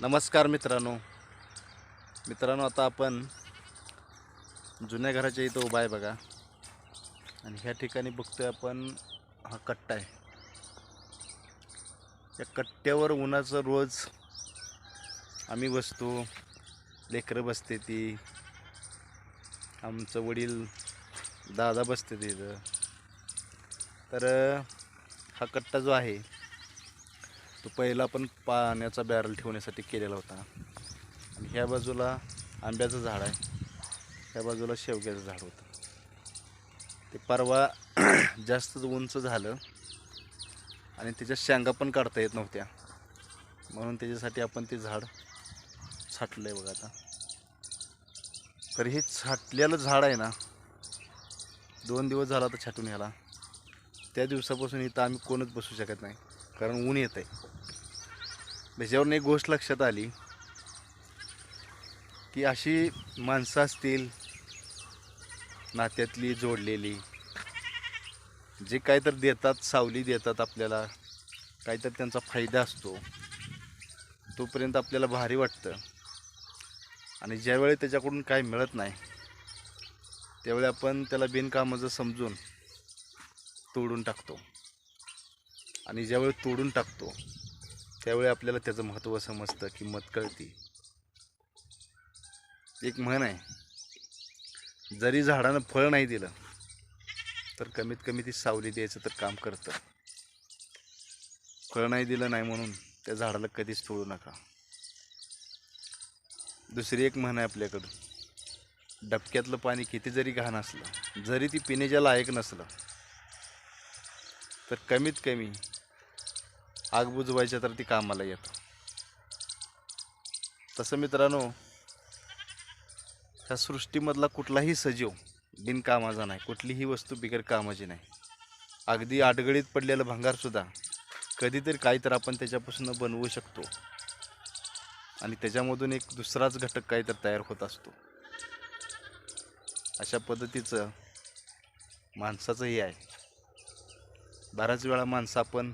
नमस्कार मित्रांनो. मित्रांनो आता आपण जुन्या घराच्या इथं उभा आहे बघा. आणि ह्या ठिकाणी बघतोय आपण हा कट्टा आहे. या कट्ट्यावर उन्हाचं रोज आम्ही बसतो. लेकरं बसते ती. आमचं वडील दादा बसते तिथं. तर हा कट्टा जो आहे तो पहिला पण पाण्याचा बॅरल ठेवण्यासाठी केलेला होता. आणि ह्या बाजूला आंब्याचं झाड आहे. ह्या बाजूला शेवग्याचं झाड होतं. ते परवा जास्तच उंच झालं आणि त्याच्या शेंगा पण काढता येत नव्हत्या. म्हणून त्याच्यासाठी आपण ते झाड छाटलं आहे बघा आता. तर हे छाटलेलं झाड आहे ना दोन दिवस झाला तर छाटून ह्याला. त्या दिवसापासून इथं आम्ही कोणच बसू शकत नाही. कारण ऊन येत आहे म्हणजे त्याच्यावरून एक गोष्ट लक्षात आली की अशी माणसं असतील नात्यातली जोडलेली जे काय तर देतात सावली देतात आपल्याला काहीतरी त्यांचा फायदा असतो तोपर्यंत आपल्याला भारी वाटतं. आणि ज्यावेळी त्याच्याकडून काय मिळत नाही त्यावेळी आपण त्याला बिनकामाचं समजून तोडून टाकतो. आणि ज्यावेळी तोडून टाकतो त्यावेळी आपल्याला त्याचं महत्त्व समजतं किंमत कळते. एक म्हण आहे जरी झाडानं फळ नाही दिलं तर कमीत कमी ती सावली द्यायचं तर काम करतं. फळ नाही दिलं नाही म्हणून त्या झाडाला कधीच तोडू नका. दुसरी एक म्हण आहे आपल्याकडं डबक्यातलं पाणी किती जरी घाण असलं जरी ती पिण्याच्या लायक नसलं तर कमीत कमी आग बुजवायच्या तर ती कामाला येतं. तसं मित्रांनो ह्या सृष्टीमधला कुठलाही सजीव बिनकामाचा नाही. कुठलीही वस्तू बिगर कामाची नाही. अगदी आडगळीत पडलेलं भंगारसुद्धा कधीतरी काही तर आपण त्याच्यापासून बनवू शकतो. आणि त्याच्यामधून एक दुसराच घटक काहीतरी तयार होत असतो. अशा पद्धतीचं माणसाचं हे आहे. बऱ्याच वेळा माणसं आपण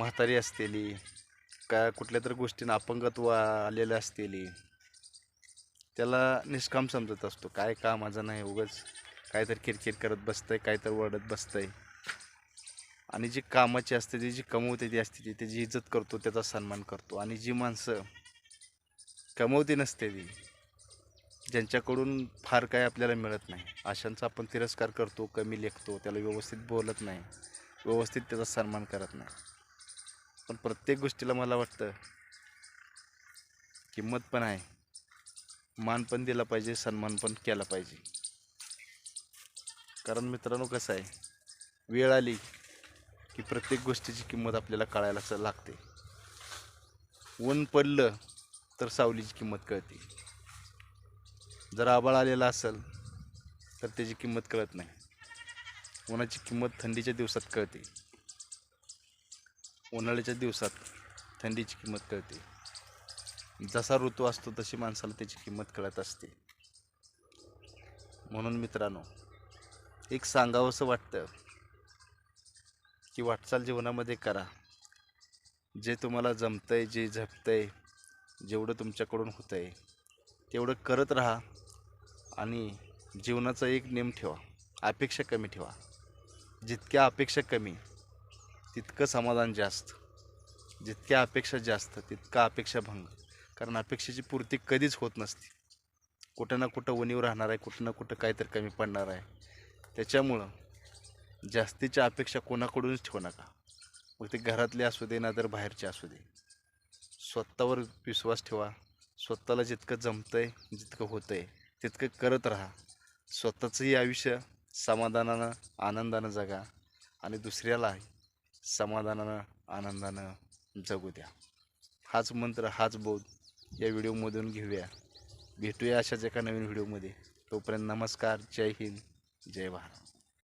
म्हातारी असलेली का कुठल्या तरी गोष्टीनं अपंगत्व आलेलं असलेली त्याला निष्काम समजत असतो. काय कामाचं नाही उगाच. काहीतरी किरकिर करत बसतंय काहीतरी वरडत बसतंय. आणि जी कामाची असते ती जी कमवते ती असते ती त्याची इज्जत करतो त्याचा सन्मान करतो. आणि जी माणसं कमवती नसते ती ज्यांच्याकडून फार काय आपल्याला मिळत नाही. अशांचा आपण तिरस्कार करतो कमी लेखतो त्याला व्यवस्थित बोलत नाही. व्यवस्थित त्याचा सन्मान करत नाही. पण प्रत्येक गोष्टीला मला वाटतं किंमत पण आहे. मान पण दिला पाहिजे सन्मान पण केला पाहिजे. कारण मित्रांनो कसं आहे वेळ आली की प्रत्येक गोष्टीची किंमत आपल्याला कळायला लागते. ऊन पडलं तर सावलीची किंमत कळते. जर आबाळ आलेला असेल तर त्याची किंमत कळत नाही. उन्हाची किंमत थंडीच्या दिवसात कळते. उन्हाळ्याच्या दिवसात थंडीची किंमत कळते. जसा ऋतू असतो तशी माणसाला त्याची किंमत कळत असते. म्हणून मित्रांनो एक सांगावंसं वाटतं की वाटचाल जीवनामध्ये करा. जे तुम्हाला जमतं आहे जे झपतं आहे जेवढं तुमच्याकडून होतं आहे तेवढं करत राहा आणि जीवनाचा एक नेम ठेवा. अपेक्षा कमी ठेवा. जितक्या अपेक्षा कमी तितकं समाधान जास्त. जितक्या अपेक्षा जास्त तितका अपेक्षा भंग. कारण अपेक्षेची पूर्ती कधीच होत नसते. कुठं ना कुठं उणीव राहणार आहे कुठं ना कुठं काहीतरी कमी पडणार आहे. त्याच्यामुळं जास्तीच्या अपेक्षा कोणाकडूनच ठेवू नका. मग ते घरातले असू दे ना तर बाहेरचे असू दे. स्वतःवर विश्वास ठेवा. स्वतःला जितकं जमतं आहे जितकं होतं आहे तितकं करत राहा. स्वतःचंही आयुष्य समाधानानं आनंदानं जगा. आणि दुसऱ्याला समाधानानं आनंदानं जगू द्या हाच मंत्र हाच बोध या व्हिडिओमधून घेऊया. भेटूया अशाच एका नवीन व्हिडिओमध्ये. तोपर्यंत नमस्कार जय हिंद जय भारत.